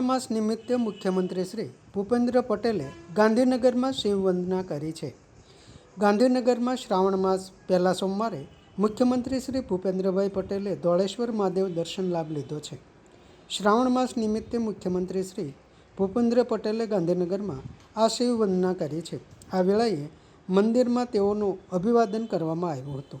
માસ નિમિત્તે મુખ્યમંત્રી શ્રી ભૂપેન્દ્ર પટેલે ગાંધીનગરમાં શિવવંદના કરી છે. ગાંધીનગરમાં શ્રાવણ માસ પહેલા સોમવારે મુખ્યમંત્રી શ્રી ભૂપેન્દ્રભાઈ પટેલે ધોળેશ્વર મહાદેવ દર્શન લાભ લીધો છે. શ્રાવણ માસ નિમિત્તે મુખ્યમંત્રી શ્રી ભૂપેન્દ્ર પટેલે ગાંધીનગરમાં આ શિવવંદના કરી છે. આ વેળાએ મંદિરમાં તેઓનું અભિવાદન કરવામાં આવ્યું હતું.